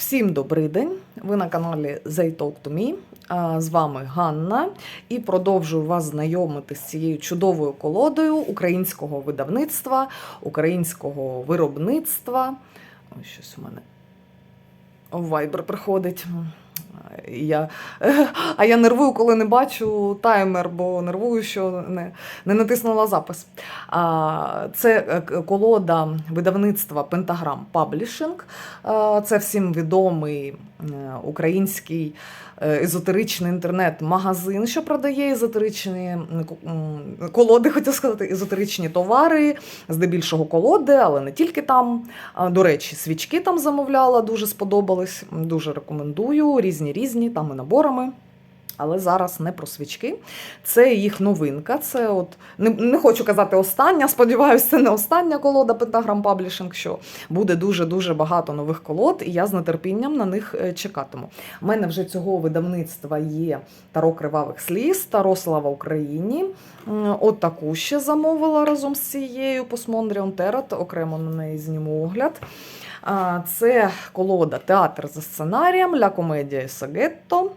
Всім добрий день! Ви на каналі They Talk to Me. З вами Ганна і продовжую вас знайомити з цією чудовою колодою українського видавництва, українського виробництва. Ось щось у мене в Viber приходить. Я, а я нервую, коли не бачу таймер, бо нервую, що не, не натиснула запис. А, Це е, колода видавництва Pentagram Publishing. Це всім відомий е, український езотеричний інтернет-магазин, що продає езотеричні колоди, хотів сказати, езотеричні товари, здебільшого колоди, але не тільки там. До речі, свічки там замовляла, дуже сподобались. Дуже рекомендую. Різні різні, там і наборами. Але зараз не про свічки. Це їх новинка. Це от не, не хочу казати остання. Сподіваюся, це не остання колода Pentagram Publishing, що буде дуже-дуже багато нових колод, і я з нетерпінням на них е, чекатиму. У мене вже цього видавництва є Таро кривавих сліз, Таро Слава Україні. От таку ще замовила разом з цією Постмондріон Терат, окремо на неї зніму огляд. Це колода Театр за сценарієм Ля комедія Сагетто.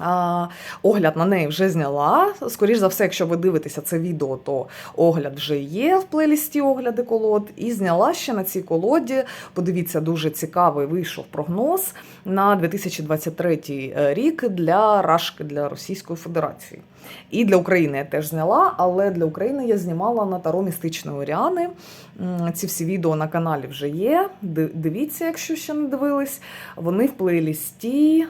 А, огляд на неї вже зняла. Скоріше за все, якщо ви дивитеся це відео, то огляд вже є в плейлісті огляди колод. І зняла ще на цій колоді. Подивіться, дуже цікавий вийшов прогноз на 2023 рік для Рашки для Російської Федерації. І для України я теж зняла, але для України я знімала на таро містичної Оріани. Ці всі відео на каналі вже є. Дивіться, якщо ще не дивились. Вони в плейлісті.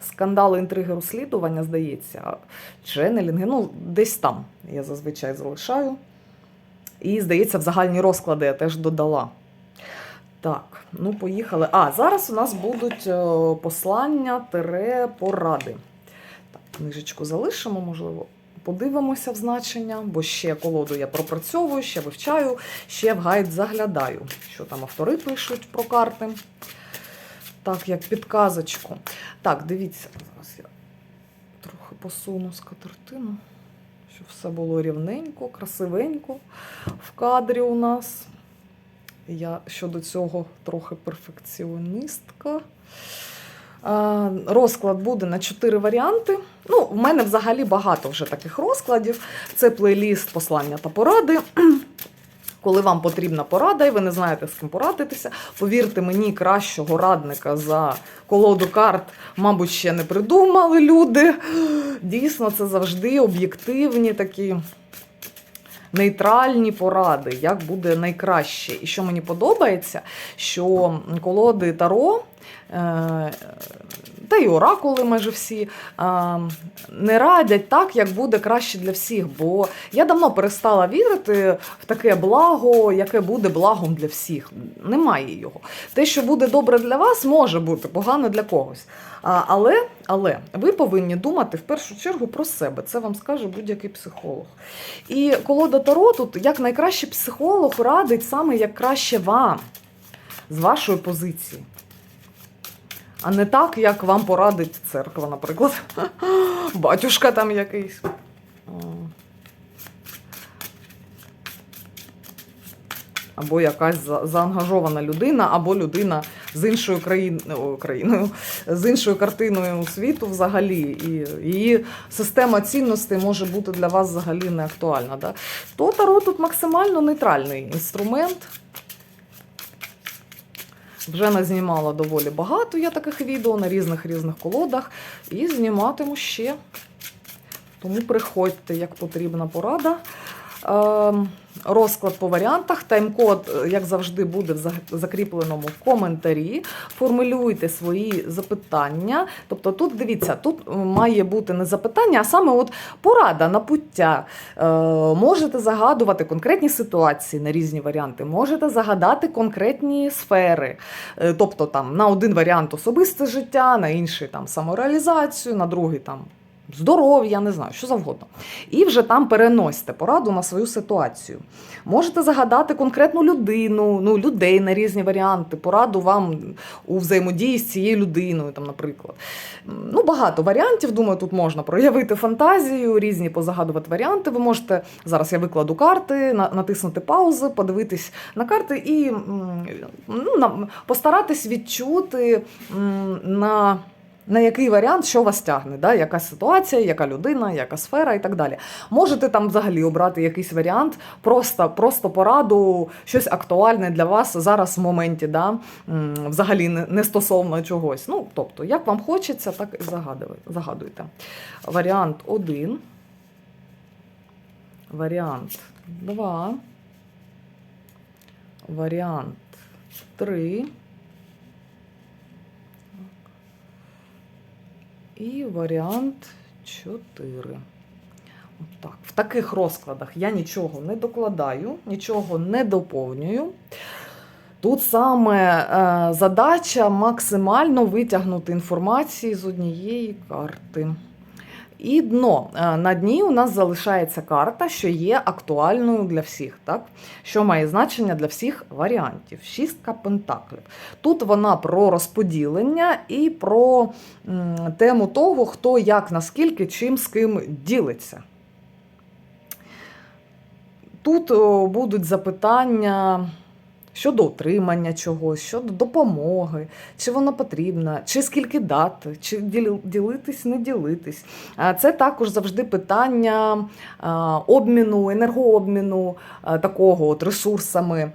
Скандали, інтриги, розслідування, здається, ченелінги, ну, десь там я зазвичай залишаю. І, здається, в загальні розклади я теж додала. Так, ну поїхали. А, зараз у нас будуть е, послання тире поради. Так, книжечку залишимо, можливо, подивимося в значення, бо ще колоду я пропрацьовую, ще вивчаю, ще в гайд заглядаю, що там автори пишуть про карти. Так, як підказочку. Так, дивіться, зараз я трохи посуну скатертину, щоб все було рівненько, красивенько в кадрі у нас. Я щодо цього трохи перфекціоністка. Розклад буде на чотири варіанти. Ну, в мене взагалі багато вже таких розкладів. Це плейліст послання та поради. Коли вам потрібна порада, і ви не знаєте, з ким порадитися, повірте мені, кращого радника за колоду карт, мабуть, ще не придумали люди. Дійсно, це завжди об'єктивні такі нейтральні поради, як буде найкраще. І що мені подобається, що колоди Таро. Е, Та й оракули майже всі е, не радять так, як буде краще для всіх. Бо я давно перестала вірити в таке благо, яке буде благом для всіх. Немає його. Те, що буде добре для вас, може бути погано для когось. Але, але ви повинні думати в першу чергу про себе. Це вам скаже будь-який психолог. І колода Таро тут як найкращий психолог радить саме як краще вам з вашої позиції. А не так, як вам порадить церква, наприклад. Батюшка там якийсь. Або якась заангажована людина, або людина з іншою країн... о, країною, з іншою картиною світу взагалі. І її система цінностей може бути для вас взагалі не актуальна. Да? То Таро тут максимально нейтральний інструмент. Вже назнімала доволі багато я таких відео на різних різних колодах. І зніматиму ще. Тому приходьте, як потрібна порада. Ем, Розклад по варіантах. Тайм-код, е, як завжди, буде в за- закріпленому коментарі. Формулюйте свої запитання. Тобто, тут дивіться, тут е, має бути не запитання, а саме от порада на пуття. Е, можете загадувати конкретні ситуації на різні варіанти, можете загадати конкретні сфери. Тобто там на один варіант особисте життя, на інший там самореалізацію, на другий там здоров'я, не знаю, що завгодно. І вже там переносьте пораду на свою ситуацію. Можете загадати конкретну людину, ну, людей на різні варіанти, пораду вам у взаємодії з цією людиною, там, наприклад. Ну, багато варіантів. Думаю, тут можна проявити фантазію, різні позагадувати варіанти. Ви можете зараз я викладу карти, натиснути паузу, подивитись на карти і ну, постаратись відчути на. На який варіант, що вас тягне, да? яка ситуація, яка людина, яка сфера і так далі. Можете там взагалі обрати якийсь варіант, просто, просто пораду, щось актуальне для вас зараз в моменті, да? Взагалі не, стосовно чогось. Ну, тобто, як вам хочеться, так і загадуйте. Варіант 1. Варіант 2. Варіант 3. І варіант 4. Так. В таких розкладах я нічого не докладаю, нічого не доповнюю. Тут саме е, задача максимально витягнути інформації з однієї карти. І дно. Е, На дні у нас залишається карта, що є актуальною для всіх, так? що має значення для всіх варіантів. Шістка пентаклів. Тут вона про розподілення і про тему того, хто як, наскільки, чим з ким ділиться. Тут будуть запитання щодо отримання чогось, щодо допомоги, чи воно потрібно, чи скільки дати, чи ділитись, не ділитись. Це також завжди питання обміну, енергообміну такого от ресурсами,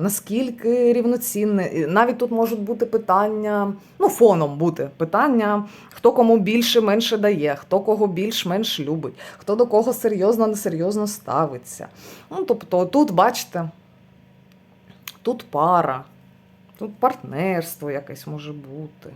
наскільки рівноцінне. Навіть тут можуть бути питання, ну, фоном бути питання, хто кому більше менше дає, хто кого більш-менш любить, хто до кого серйозно, несерйозно ставиться. Ну, тобто, тут, бачите, тут пара, тут партнерство якесь може бути.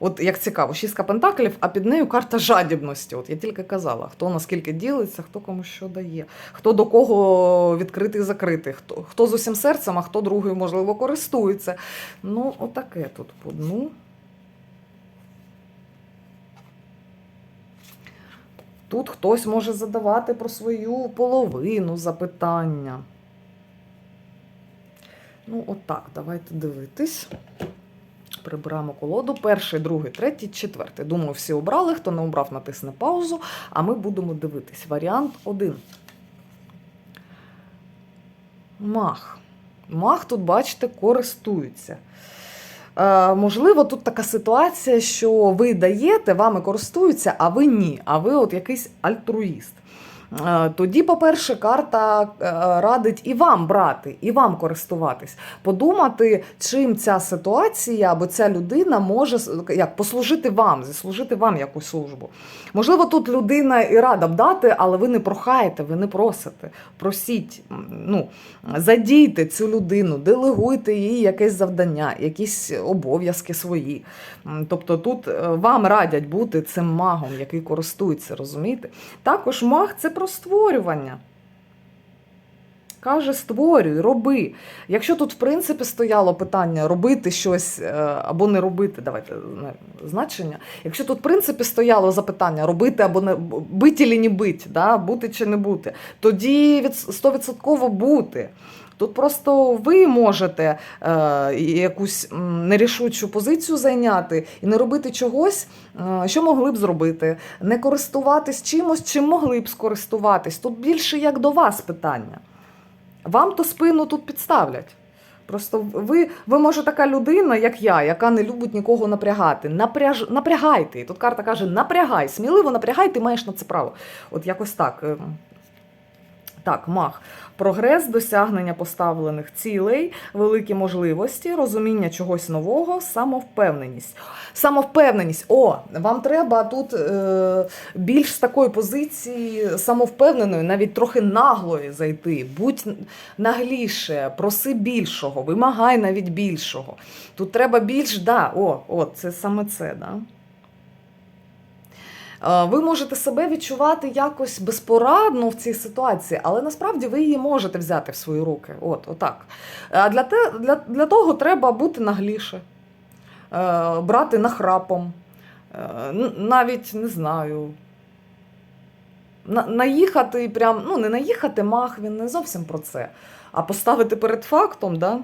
От як цікаво, шістка пентаклів, а під нею карта жадібності. От я тільки казала, хто наскільки ділиться, хто кому що дає, хто до кого відкритий закритий, хто, хто з усім серцем, а хто другою, можливо, користується. Ну, отаке тут по дну. Тут хтось може задавати про свою половину запитання. Ну, отак, давайте дивитись. Прибираємо колоду. Перший, другий, третій, четвертий. Думаю, всі обрали. Хто не обрав, натисне паузу. А ми будемо дивитись. Варіант 1. Мах. Мах тут, бачите, користується. Е, можливо, тут така ситуація, що ви даєте, вами користуються, а ви ні. А ви от якийсь альтруїст. Е, Тоді, по-перше, карта е, радить і вам брати, і вам користуватись, подумати, чим ця ситуація або ця людина може як, послужити вам, заслужити вам якусь службу. Можливо, тут людина і рада б дати, але ви не прохаєте, ви не просите. Просіть, ну, задійте цю людину, делегуйте їй якесь завдання, якісь обов'язки свої. Тобто тут е, вам радять бути цим магом, який користується, розумієте? Також маг це про створювання. Каже, створюй, роби. Якщо тут, в принципі, стояло питання робити щось е, або не робити, давайте значення. Якщо тут, в принципі, стояло запитання робити або не бити чи не бити, да? бути чи не бути, тоді стовідсотково 100% бути. Тут просто ви можете е, якусь нерішучу позицію зайняти і не робити чогось, е, що могли б зробити, не користуватись чимось, чим могли б скористуватись. Тут більше як до вас питання. Вам то спину тут підставлять. Просто ви, ви може така людина, як я, яка не любить нікого напрягати. Напряж, напрягайте. І тут карта каже: напрягай, сміливо напрягай, ти маєш на це право. От якось так. Так, мах. Прогрес, досягнення поставлених цілей, великі можливості, розуміння чогось нового, самовпевненість. Самовпевненість. О, вам треба тут е, більш з такої позиції самовпевненої, навіть трохи наглої зайти. Будь нагліше, проси більшого, вимагай навіть більшого. Тут треба більш, да, о, о, це саме це, да. Е, Ви можете себе відчувати якось безпорадно в цій ситуації, але насправді ви її можете взяти в свої руки. От, отак. А для, те, для, для того треба бути нагліше, е, брати нахрапом, Е, Навіть не знаю. Наїхати прям, ну не наїхати мах, він не зовсім про це. А поставити перед фактом, да,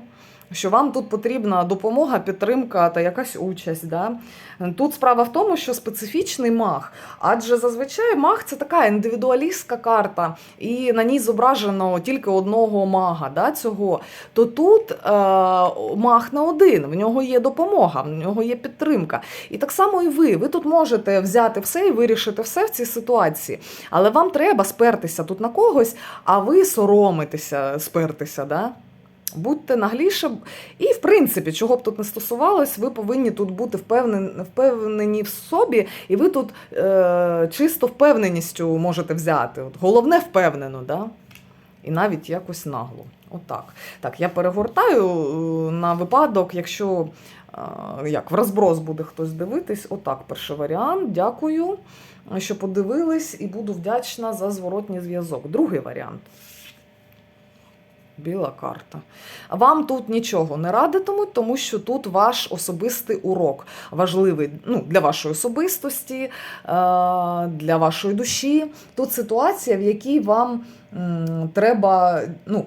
що вам тут потрібна допомога, підтримка та якась участь. Да. Тут справа в тому, що специфічний маг, адже зазвичай маг це така індивідуалістська карта, і на ній зображено тільки одного мага. Да, цього. То тут е, маг не один, в нього є допомога, в нього є підтримка. І так само і ви. Ви тут можете взяти все і вирішити все в цій ситуації. Але вам треба спертися тут на когось, а ви соромитеся спертися. Да? Будьте нагліше. І, в принципі, чого б тут не стосувалось, ви повинні тут бути впевнені, впевнені в собі, і ви тут е, чисто впевненістю можете взяти. От, головне впевнено, да? і навіть якось нагло. Отак. Так, я перегортаю е, на випадок, якщо е, як, в розброс буде хтось дивитись. Отак, перший варіант. Дякую, що подивились, і буду вдячна за зворотній зв'язок. Другий варіант. Біла карта. Вам тут нічого не радитимуть, тому що тут ваш особистий урок важливий ну, для вашої особистості, е, для вашої душі. Тут ситуація, в якій вам треба. ну,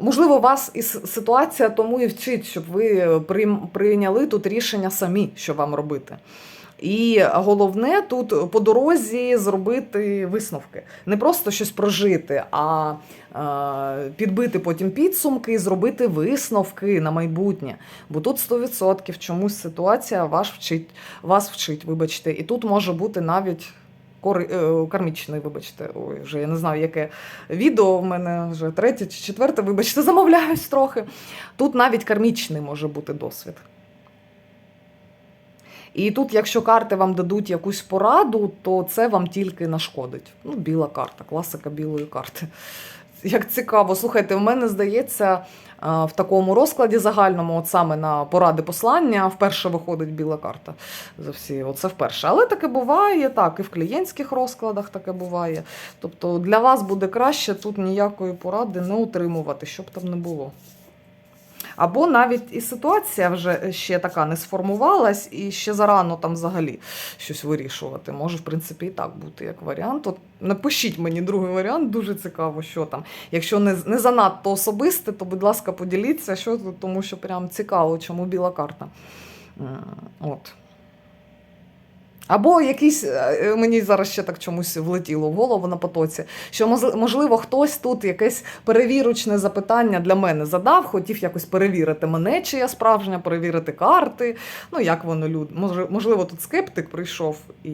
Можливо, вас і ситуація тому і вчить, щоб ви прийняли тут рішення самі, що вам робити. І головне тут по дорозі зробити висновки. Не просто щось прожити, а е, підбити потім підсумки зробити висновки на майбутнє. Бо тут 100% чомусь ситуація вас вчить, вас вчить, вибачте. І тут може бути навіть е, кармічний, вибачте. Ой, вже я не знаю, яке відео в мене вже третє чи четверте, вибачте, замовляюсь трохи. Тут навіть кармічний може бути досвід. І тут, якщо карти вам дадуть якусь пораду, то це вам тільки нашкодить. Ну, біла карта, класика білої карти. Як цікаво, слухайте, в мене здається, в такому розкладі загальному, от саме на поради послання, вперше виходить біла карта за всі. Оце вперше. Але таке буває, так, і в клієнтських розкладах таке буває. Тобто для вас буде краще тут ніякої поради не утримувати, щоб там не було. Або навіть і ситуація вже ще така не сформувалась, і ще зарано там взагалі щось вирішувати. Може, в принципі, і так бути як варіант. От напишіть мені другий варіант, дуже цікаво, що там. Якщо не, не занадто особисте, то, будь ласка, поділіться, що тут, тому що прям цікаво, чому біла карта. От. Або якийсь, е, мені зараз ще так чомусь влетіло в голову на потоці, що можливо хтось тут якесь перевірочне запитання для мене задав, хотів якось перевірити мене, чи я справжня, перевірити карти. Ну, як воно люд. Може- Можливо, тут скептик прийшов і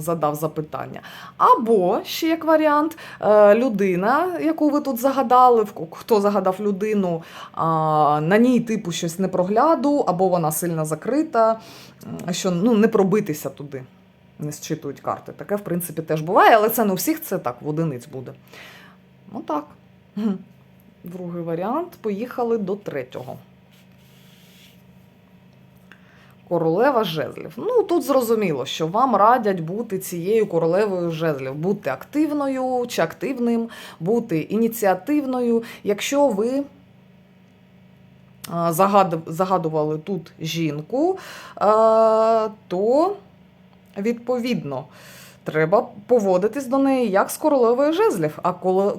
задав запитання. Або ще як варіант, е, людина, яку ви тут загадали, хто загадав людину, на ній типу щось не прогляду, або вона сильно закрита, що ну, не пробитися туди. Не зчитують карти. Таке, в принципі, теж буває, але це не у всіх, це так, в одиниць буде. Ну так. Другий варіант. Поїхали до третього. Королева жезлів. Ну тут зрозуміло, що вам радять бути цією королевою жезлів, бути активною чи активним, бути ініціативною. Якщо ви загадували тут жінку, то відповідно. Треба поводитись до неї як з королевою жезлів. А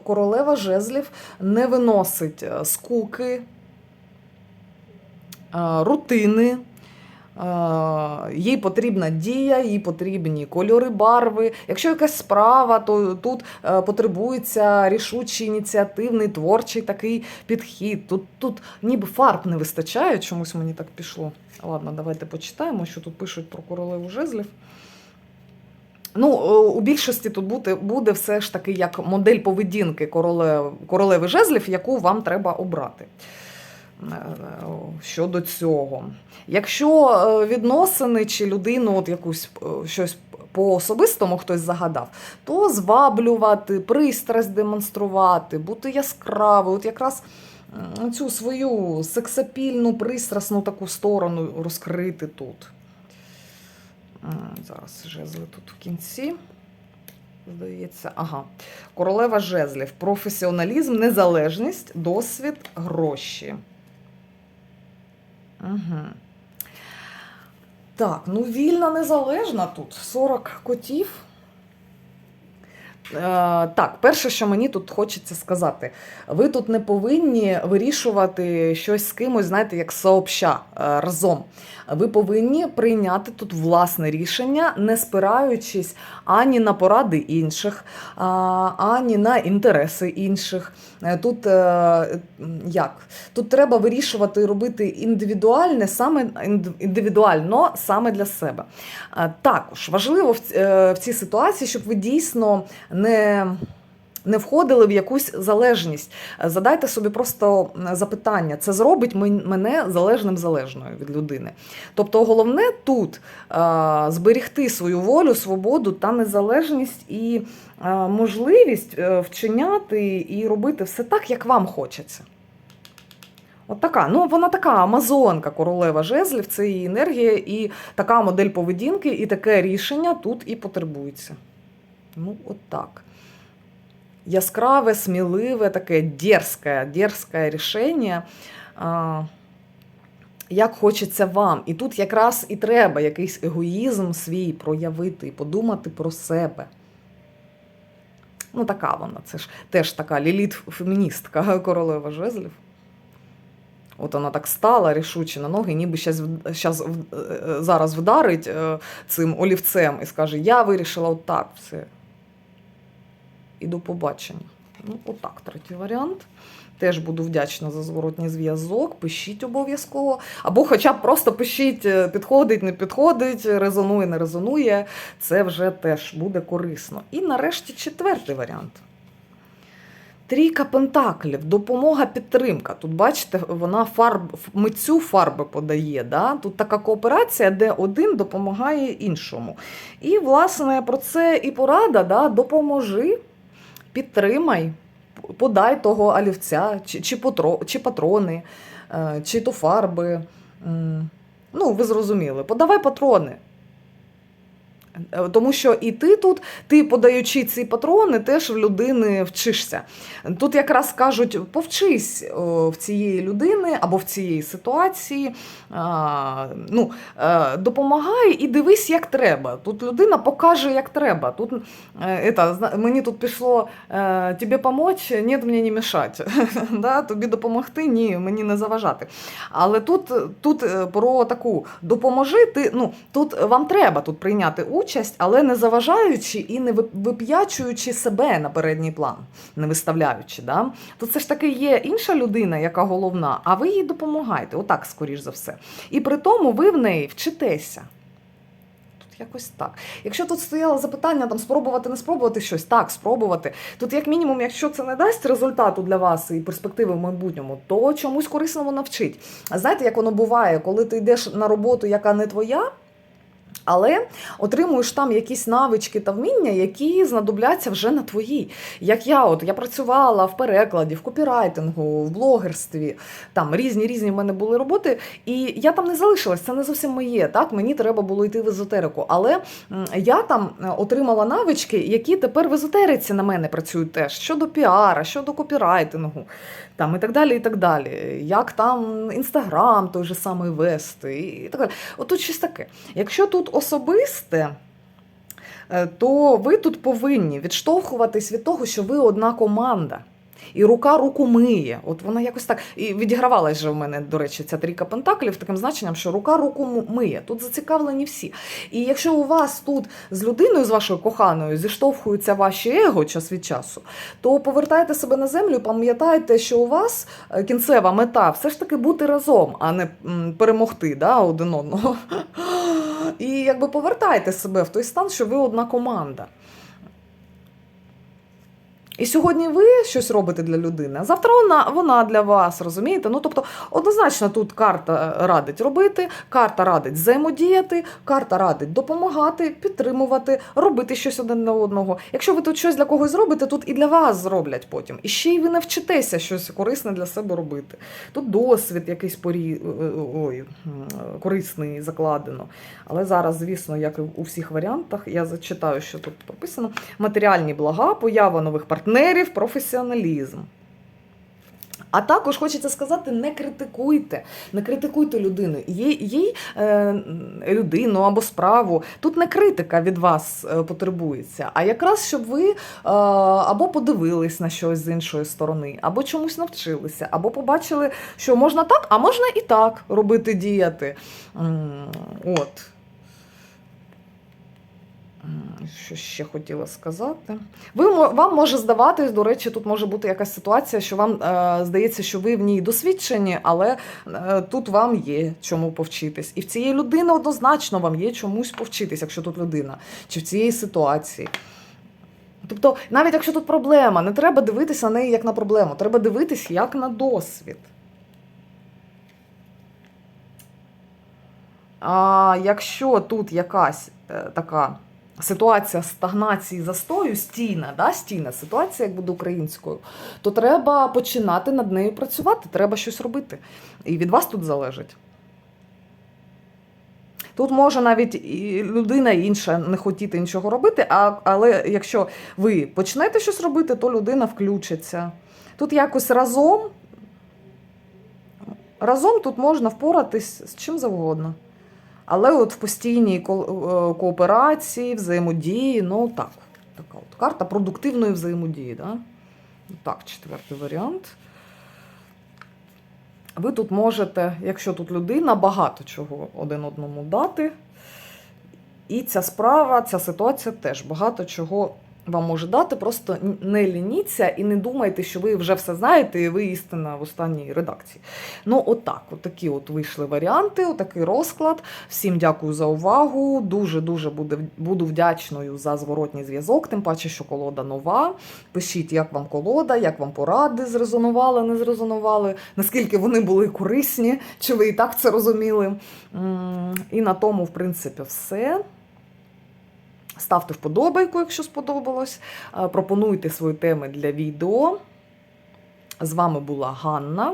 королева жезлів не виносить е, скуки, е, рутини. Е, Їй потрібна дія, їй потрібні кольори, барви. Якщо якась справа, то тут е, потребується рішучий, ініціативний, творчий такий підхід. Тут, тут ніби фарб не вистачає, чомусь мені так пішло. Ладно, давайте почитаємо, що тут пишуть про королеву жезлів. Ну, е, у більшості тут буде, буде все ж таки як модель поведінки королев, королеви жезлів, яку вам треба обрати. Е, Щодо цього. Якщо е, відносини чи людину, от якусь е, щось по особистому хтось загадав, то зваблювати, пристрасть демонструвати, бути яскравою, от якраз цю свою сексапільну, пристрасну таку сторону розкрити тут. Зараз жезли тут в кінці. Здається, ага. Королева жезлів. Професіоналізм, незалежність, досвід, гроші. Угу. Так, ну вільна незалежна тут. 40 котів. Е, так, перше, що мені тут хочеться сказати, ви тут не повинні вирішувати щось з кимось, знаєте, як сообща е, разом. Ви повинні прийняти тут власне рішення, не спираючись ані на поради інших, ані на інтереси інших. Е, Тут е, як? Тут треба вирішувати робити індивідуальне, саме індивідуально саме для себе. Е, Також важливо е, в цій ситуації, щоб ви дійсно не. Не входили в якусь залежність. Задайте собі просто запитання: це зробить мене залежним залежною від людини. Тобто, головне тут е, зберігти свою волю, свободу та незалежність і е, можливість е, вчиняти і робити все так, як вам хочеться. От така, ну вона така амазонка, королева жезлів, це її енергія, і така модель поведінки, і таке рішення тут і потребується. Ну, от так. Яскраве, сміливе, таке дерзке, дерзке рішення. Як хочеться вам. І тут якраз і треба якийсь егоїзм свій проявити і подумати про себе. Ну, така вона, це ж теж така ліліт-феміністка, королева жезлів. От вона так стала рішуче на ноги, ніби щас, щас, зараз вдарить е, цим олівцем і скаже: Я вирішила отак все. І до побачення. Ну, отак, третій варіант. Теж буду вдячна за зворотній зв'язок. Пишіть обов'язково. Або хоча б просто пишіть, е, підходить, не підходить, резонує, не резонує. Це вже теж буде корисно. І нарешті четвертий варіант. Трійка пентаклів, допомога, підтримка. Тут, бачите, вона фарб, митцю фарби подає. Да? Тут така кооперація, де один допомагає іншому. І, власне, про це і порада: да? допоможи, підтримай, подай того олівця, чи, чи, потро, чи патрони, е, чи то фарби. Ну, ви зрозуміли, подавай патрони. Е, Тому що і ти тут, ти подаючи ці патрони, теж в людини вчишся. Тут якраз кажуть, повчись в цієї людини або в цієї ситуації, ну, е, допомагай і дивись, як треба. Тут людина покаже, як треба. Тут е, это, мені тут пішло е, тобі помочь, ні, мені не мішати. да? Тобі допомогти, ні, мені не заважати. Але тут, тут е, про таку допоможи, ти, ну, тут вам треба тут прийняти участь, але не заважаючи і не вип'ячуючи себе на передній план, не виставляючи. Да? То це ж таки є інша людина, яка головна, а ви їй допомагаєте, отак, скоріш за все. І при тому ви в неї вчитеся. Якось так. Якщо тут стояло запитання там спробувати, не спробувати щось, так, спробувати. Тут, як мінімум, якщо це не дасть результату для вас і перспективи в майбутньому, то чомусь корисному навчить. А знаєте, як воно буває, коли ти йдеш на роботу, яка не твоя. Але отримуєш там якісь навички та вміння, які знадобляться вже на твоїй. Як я, от я працювала в перекладі, в копірайтингу, в блогерстві, там різні різні в мене були роботи, і я там не залишилась. Це не зовсім моє. Так мені треба було йти в езотерику. Але я там е, отримала навички, які тепер в езотериці на мене працюють теж щодо піара, щодо копірайтингу, там і так далі. І так далі. Як там інстаграм той же самий вести, і так далі. От тут щось таке. Якщо тут особисте, е, то ви тут повинні відштовхуватись від того, що ви одна команда. І рука руку миє. От вона якось так. І відігравалась же в мене, до речі, ця трійка пентаклів таким значенням, що рука руку миє. Тут зацікавлені всі. І якщо у вас тут з людиною, з вашою коханою, зіштовхуються ваші его час від часу, то повертайте себе на землю, і пам'ятайте, що у вас е, кінцева мета все ж таки бути разом, а не перемогти да, один одного. І якби повертайте себе в той стан, що ви одна команда. І сьогодні ви щось робите для людини, а завтра вона, вона для вас, розумієте? Ну, тобто, однозначно тут карта радить робити, карта радить взаємодіяти, карта радить допомагати, підтримувати, робити щось один на одного. Якщо ви тут щось для когось зробите, тут і для вас зроблять потім. І ще й ви навчитеся щось корисне для себе робити. Тут досвід якийсь порі... Ой, корисний закладено. Але зараз, звісно, як і у всіх варіантах, я зачитаю, що тут прописано: матеріальні блага, поява нових партнерів, професіоналізм. А також хочеться сказати: не критикуйте, не критикуйте людину. Їй, їй е, людину або справу. Тут не критика від вас е, потребується, а якраз щоб ви е, або подивились на щось з іншої сторони, або чомусь навчилися, або побачили, що можна так, а можна і так робити діяти. От. Що ще хотіла сказати? Ви вам може здаватись, до речі, тут може бути якась ситуація, що вам е, здається, що ви в ній досвідчені, але е, тут вам є чому повчитись. І в цієї людини однозначно вам є чомусь повчитись, якщо тут людина, чи в цієї ситуації. Тобто, навіть якщо тут проблема, не треба дивитися на неї як на проблему, треба дивитись як на досвід. А якщо тут якась е, така ситуація стагнації застою, стійна, да, стійна ситуація, як буде українською, то треба починати над нею працювати, треба щось робити. І від вас тут залежить. Тут може навіть і людина інша не хотіти нічого робити, а, але якщо ви почнете щось робити, то людина включиться. Тут якось разом, разом тут можна впоратись з чим завгодно. Але от в постійній е, кооперації, взаємодії, ну так, така от карта продуктивної взаємодії. Да? Так, четвертий варіант. Ви тут можете, якщо тут людина, багато чого один одному дати. І ця справа, ця ситуація теж багато чого вам може дати. Просто не лініться і не думайте, що ви вже все знаєте, і ви істина в останній редакції. Ну, отак, отакі от вийшли варіанти, отакий розклад. Всім дякую за увагу. Дуже дуже буду, буду вдячною за зворотній зв'язок, тим паче, що колода нова. Пишіть, як вам колода, як вам поради зрезонували, не зрезонували, наскільки вони були корисні, чи ви і так це розуміли. І на тому, в принципі, все. Ставте вподобайку, якщо сподобалось. Е, Пропонуйте свої теми для відео. З вами була Ганна.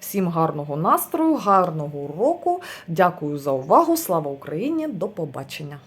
Всім гарного настрою, гарного уроку. Дякую за увагу. Слава Україні! До побачення!